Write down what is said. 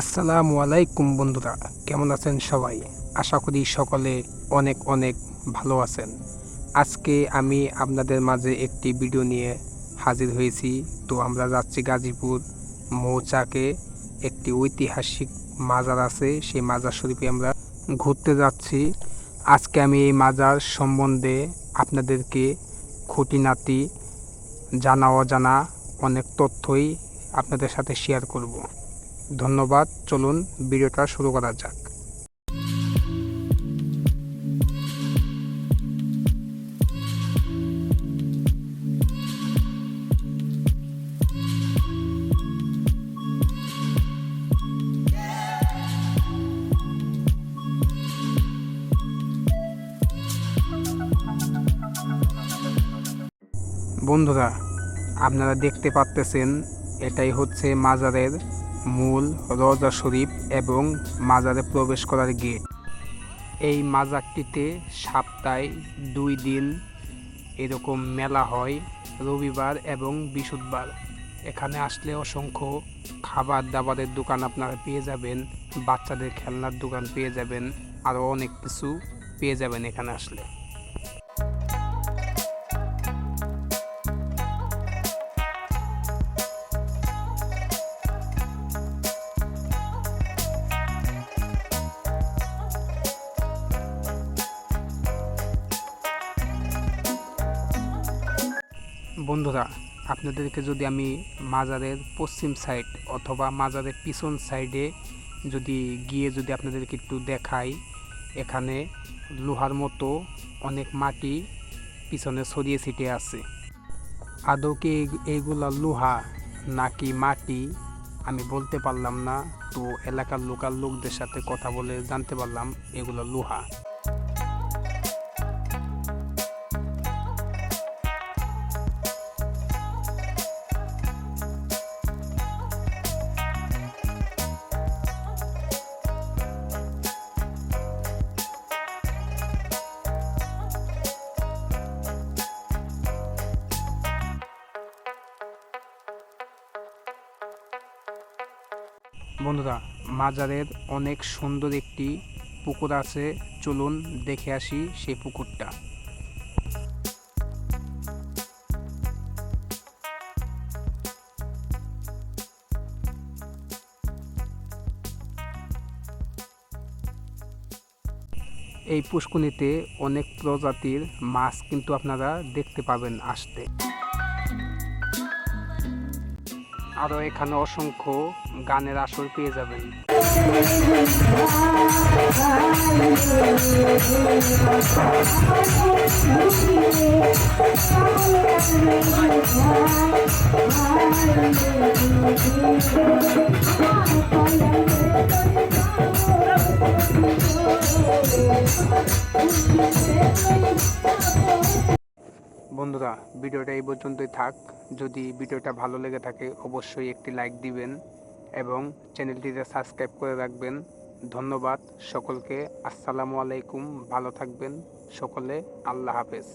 আসসালামু আলাইকুম বন্ধুরা, কেমন আছেন সবাই? আশা করি সকলে অনেক অনেক ভালো আছেন। আজকে আমি আপনাদের মাঝে একটি ভিডিও নিয়ে হাজির হয়েছি। তো আমরা যাচ্ছি গাজীপুর মৌচাকে। একটি ঐতিহাসিক মাজার আছে, সেই মাজার শরীফে আমরা ঘুরতে যাচ্ছি। আজকে আমি এই মাজার সম্বন্ধে আপনাদেরকে খুঁটিনাটি জানা অজানা অনেক তথ্যই আপনাদের সাথে শেয়ার করব। ধন্যবাদ চলুন ভিডিওটা শুরু করা যাক। বন্ধুরা আপনারা দেখতে পাচ্তেছেন এটাই হচ্ছে মাজারের মূল রজা শরীফ এবং মাজারে প্রবেশ করার গেট। এই মাজারটিতে সপ্তাহে দুই দিন এরকম মেলা হয়, রবিবার এবং বৃহস্পতিবার। এখানে আসলে অসংখ্য খাবার দাবারের দোকান আপনারা পেয়ে যাবেন, বাচ্চাদের খেলনার দোকান পেয়ে যাবেন, আরও অনেক কিছু পেয়ে যাবেন এখানে আসলে। বন্ধুরা, আপনাদেরকে যদি আমি মাজারের পশ্চিম সাইড অথবা মাজারের পিছন সাইডে যদি গিয়ে যদি আপনাদেরকে একটু দেখাই, এখানে লোহার মতো অনেক মাটি পিছনে ছড়িয়ে ছিটিয়ে আছে। আদৌ কি এই- এইগুলা লোহা নাকি মাটি? আমি বলতে পারলাম না, তো এলাকার লোকাল লোকদের সাথে কথা বলে জানতে পারলাম এগুলো লোহা। বন্ধুরা, মাজারের অনেক সুন্দর একটি পুকুর আছে। চলুন দেখে আসি সেই পুকুরটা। এই পুষ্কুনিতে অনেক প্রজাতির মাছ কিন্তু আপনারা দেখতে পাবেন আসতে। আরও এখানে অসংখ্য গানের আসর পেয়ে যাবেন। বন্ধুরা, ভিডিওটা এই পর্যন্তই থাক। যদি ভিডিওটা ভালো লেগে থাকে, অবশ্যই একটি লাইক দিবেন এবং চ্যানেলটিতে সাবস্ক্রাইব করে রাখবেন। ধন্যবাদ সকলকে। আসসালামু আলাইকুম। ভালো থাকবেন সকলে। আল্লাহ হাফেজ।